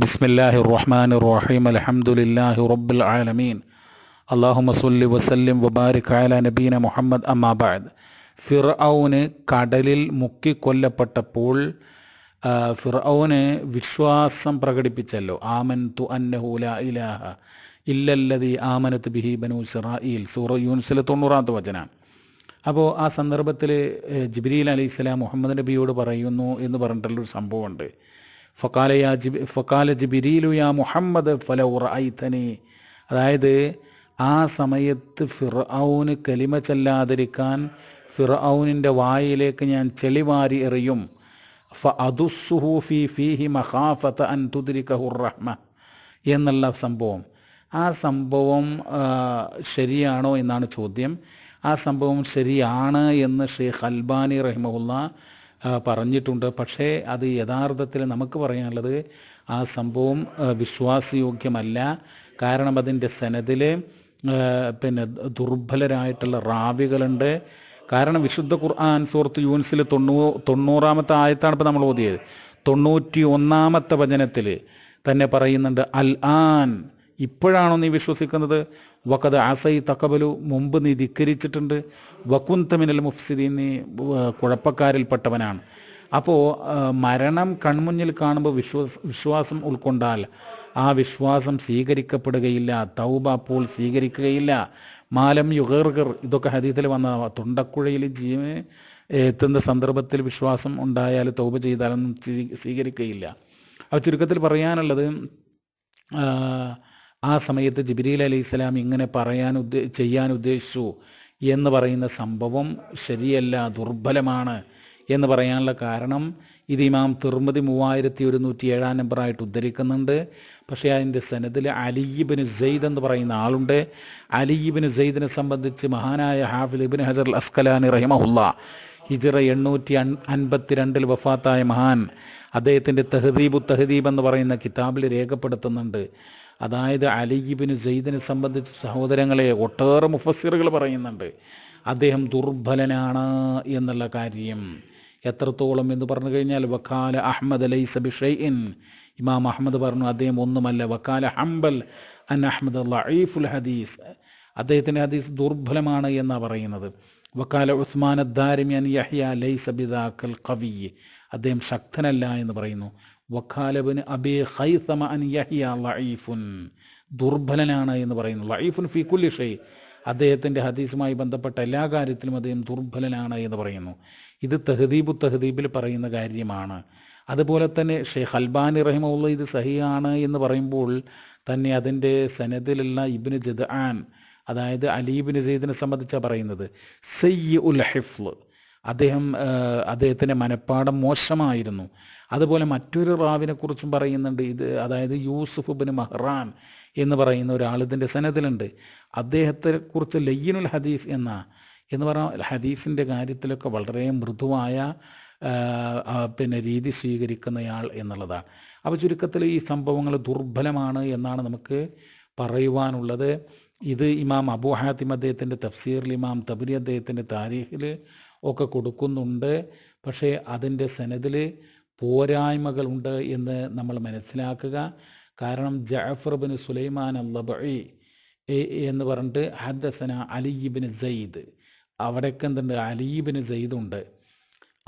ബിസ്മില്ലാഹി റഹ്മാൻ റഹീം അലഹമുല്ലാഹി റബ്ബുൽ ആലമീൻ. അള്ളാഹു സല്ലി വസല്ലിം വബാരിക് ആല നബീന മുഹമ്മദ് അമ്മാബാദ് ഫിർഔന് കടലിൽ മുക്കിക്കൊല്ലപ്പെട്ടപ്പോൾ ഫിർഔന് വിശ്വാസം പ്രകടിപ്പിച്ചല്ലോ. ആമൻ തു അന്നഹുല ഇലാഹ ഇല്ലല്ലതി ആമനത്ത് ബിഹി ബനു സിറായിൽ സൂറ യൂൻസിലെ തൊണ്ണൂറാമത്തെ വചനാണ്. അപ്പോൾ ആ സന്ദർഭത്തിൽ ജിബ്രീൽ അലൈഹി സ്വലാം മുഹമ്മദ് നബിയോട് പറയുന്നു എന്ന് പറഞ്ഞിട്ടുള്ളൊരു സംഭവമുണ്ട്. ഫക്കാല യാ യാ മുഹമ്മദ് ഫലൗ ഐത്തനി അതായത് ആ സമയത്ത് ഫിർഔന് കലിമ ചെല്ലാതിരിക്കാൻ ഫിർഔനിന്റെ വായിലേക്ക് ഞാൻ ചെളിവാരി എറിയും. ഫ അതുസുഹു ഫീഹി മഹാഫത്ത് അൻ തുദ്രികഹുർ റഹ്മ എന്നുള്ള സംഭവം. ആ സംഭവം ശരിയാണോ എന്നാണ് ചോദ്യം. ആ സംഭവം ശരിയാണ് എന്ന് ഷെയ്ഖ് അൽബാനി റഹിമഹുല്ല ആ, പറഞ്ഞിട്ടുണ്ട്. പക്ഷേ അത് യഥാർത്ഥത്തിൽ നമുക്ക് പറയാനുള്ളത് ആ സംഭവം വിശ്വാസയോഗ്യമല്ല. കാരണം അതിന്റെ സെനതിൽ പിന്നെ ദുർബലരായിട്ടുള്ള റാവികളുണ്ട്. കാരണം വിശുദ്ധ ഖുർആൻ സൂറത്ത് യൂൻസിൽ തൊണ്ണൂ തൊണ്ണൂറാമത്തെ ആയത്താണ് ഇപ്പോൾ നമ്മൾ ഓതിയത്. തൊണ്ണൂറ്റി ഒന്നാമത്തെ വചനത്തിൽ തന്നെ പറയുന്നുണ്ട് അൽ ആൻ. ഇപ്പോഴാണോ നീ വിശ്വസിക്കുന്നത്? വക്കത് ആസൈ തക്കബലു മുമ്പ് നീ ധിക്കരിച്ചിട്ടുണ്ട്. വക്കുന്തമിനൽ മുഫ്സിദി നീ കുഴപ്പക്കാരിൽപ്പെട്ടവനാണ്. അപ്പോൾ മരണം കൺമുന്നിൽ കാണുമ്പോൾ വിശ്വാസ വിശ്വാസം ഉൾക്കൊണ്ടാൽ ആ വിശ്വാസം സ്വീകരിക്കപ്പെടുകയില്ല. തൗബ അപ്പോൾ സ്വീകരിക്കുകയില്ല. മാലം യുഗർഗർ ഇതൊക്കെ ഹദീത്തിൽ വന്ന തൊണ്ടക്കുഴയിൽ ജീവ എത്തുന്ന സന്ദർഭത്തിൽ വിശ്വാസം ഉണ്ടായാൽ തൗബ ചെയ്താലൊന്നും സ്വീ- സ്വീകരിക്കുകയില്ല അപ്പോൾ ചുരുക്കത്തിൽ പറയാനുള്ളത് ആ, സമയത്ത് ജിബിരിൽ അലി ഇസ്ലാം ഇങ്ങനെ പറയാൻ ഉദ്ദേ ചെയ്യാൻ ഉദ്ദേശിച്ചു എന്ന് പറയുന്ന സംഭവം ശരിയല്ല ദുർബലമാണ്. എന്ന് പറയാനുള്ള കാരണം ഇത് ഇമാം തിർമതി മൂവായിരത്തി ഒരുന്നൂറ്റി ഏഴാം നമ്പറായിട്ട് ഉദ്ധരിക്കുന്നുണ്ട്. പക്ഷേ അതിന്റെ സനദിൽ അലിയിബിന് സെയ്ദ് എന്ന് പറയുന്ന ആളുണ്ട്. അലിയിബിന് സെയ്ദിനെ സംബന്ധിച്ച് മഹാനായ ഹാഫിൽ ഇബിൻ ഹജർ അസ്കലാനി റഹിമഹുല്ല ഹിജിറ എണ്ണൂറ്റി അൻ അൻപത്തിരണ്ടിൽ വഫാത്തായ മഹാൻ അദ്ദേഹത്തിന്റെ തെഹദീബു തെഹദീബ് എന്ന് പറയുന്ന കിതാബിൽ രേഖപ്പെടുത്തുന്നുണ്ട്. അതായത് അലിയിബിന് സെയ്ദിനെ സംബന്ധിച്ച് സഹോദരങ്ങളെ ഒട്ടേറെ മുഫസ്സിറുകൾ പറയുന്നുണ്ട്. അദ്ദേഹം ദുർബലനാണ് എന്നുള്ള കാര്യം. എത്രത്തോളം എന്ന് പറഞ്ഞു കഴിഞ്ഞാൽ വക്കാല അഹമ്മദ് അലൈസ ബിഷൈൻ ഇമാം അഹമ്മദ് പറഞ്ഞു അദ്ദേഹം ഒന്നുമല്ല. വക്കാല ഹംബൽ അൻ അഹമ്മദ് ലഈഫുൽ ഹദീസ്. അദ്ദേഹത്തിന്റെ ഹദീസ് ദുർബലമാണ് എന്നാണ് പറയുന്നത്. വക്കാല ഉസ്മാൻ അദ്ദാരിമിയൻ യഹ്യ ലൈസ ബിദാക്കൽ കവി അദ്ദേഹം ശക്തനല്ല എന്ന് പറയുന്നു. വക്കാലബിന് അബി ഖൈസമ അൻ യഹ്യ ലഈഫുൻ. ദുർബലനാണ് എന്ന് പറയുന്നു. ലഈഫുൻ ഫി കുല്ലി അദ്ദേഹത്തിന്റെ ഹദീസുമായി ബന്ധപ്പെട്ട എല്ലാ കാര്യത്തിലും അദ്ദേഹം ദുർബലനാണ് എന്ന് പറയുന്നു. ഇത് തെഹദീബു തെഹദീബിൽ പറയുന്ന കാര്യമാണ്. അതുപോലെ തന്നെ ഷെയ്ഖ് അൽബാനി റഹിമുള്ള ഇത് സഹിയാണ് എന്ന് പറയുമ്പോൾ തന്നെ അതിന്റെ സനദിലുള്ള ഇബിന് ജദ് ആൻ അതായത് അലീബിന് സെയ്ദിനെ സംബന്ധിച്ചാണ് പറയുന്നത്. സയ്യ ഉൽ ഹിഫ്ല് അദ്ദേഹം അദ്ദേഹത്തിന്റെ മനഃപ്പാടം മോശമായിരുന്നു. അതുപോലെ മറ്റൊരു റാവിനെ കുറിച്ചും പറയുന്നുണ്ട്. ഇത് അതായത് യൂസുഫ് ബിൻ മഹ്റാൻ എന്ന് പറയുന്ന ഒരാൾ ഇതിന്റെ സനദിലുണ്ട്. അദ്ദേഹത്തെ കുറിച്ച് ലയ്യനുൽ ഹദീസ് എന്ന എന്ന് പറഞ്ഞാൽ ഹദീസിന്റെ കാര്യത്തിലൊക്കെ വളരെ മൃദുവായ പിന്നെ രീതി സ്വീകരിക്കുന്നയാൾ എന്നുള്ളതാണ്. അപ്പോൾ ചുരുക്കത്തിൽ ഈ സംഭവങ്ങൾ ദുർബലമാണ് എന്നാണ് നമുക്ക് പറയുവാനുള്ളത്. ഇത് ഇമാം അബൂ ഹാത്തിം അദ്ദേഹത്തിന്റെ തഫ്സീറിൽ ഇമാം തബരി അദ്ദേഹത്തിന്റെ താരീഖിൽ ഒക്കെ കൊടുക്കുന്നുണ്ട്. പക്ഷേ അതിന്റെ സനദിൽ പോരായ്മകളുണ്ട് എന്ന് നമ്മൾ മനസ്സിലാക്കുക. കാരണം ജഅഫർ ബിൻ സുലൈമാൻ അല്ലബി എന്ന് പറഞ്ഞിട്ട് ഹദ്ദസന അലിബിൻ സെയ്ദ്. അവിടെയൊക്കെ എന്തുണ്ട്? അലീബിന് സെയ്ദുണ്ട്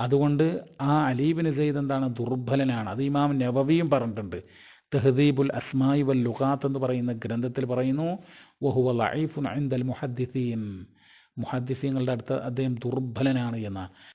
അതുകൊണ്ട് ആ അലീബിന് സെയ്ദ് എന്താണ്? ദുർബലനാണ്. അത് ഇമാം നവവിയും പറഞ്ഞിട്ടുണ്ട്. തെഹദീബുൽ അസ്മായി വൽ ലുഖാത്ത് എന്ന് പറയുന്ന ഗ്രന്ഥത്തിൽ പറയുന്നു വഹുവ ലൈഫുൻ ഐന്ദൽ മുഹദ്ദിസീൻ. മുഹദ്ദിസീങ്ങളുടെ അടുത്ത് അദ്ദേഹം ദുർബലനാണ് എന്ന.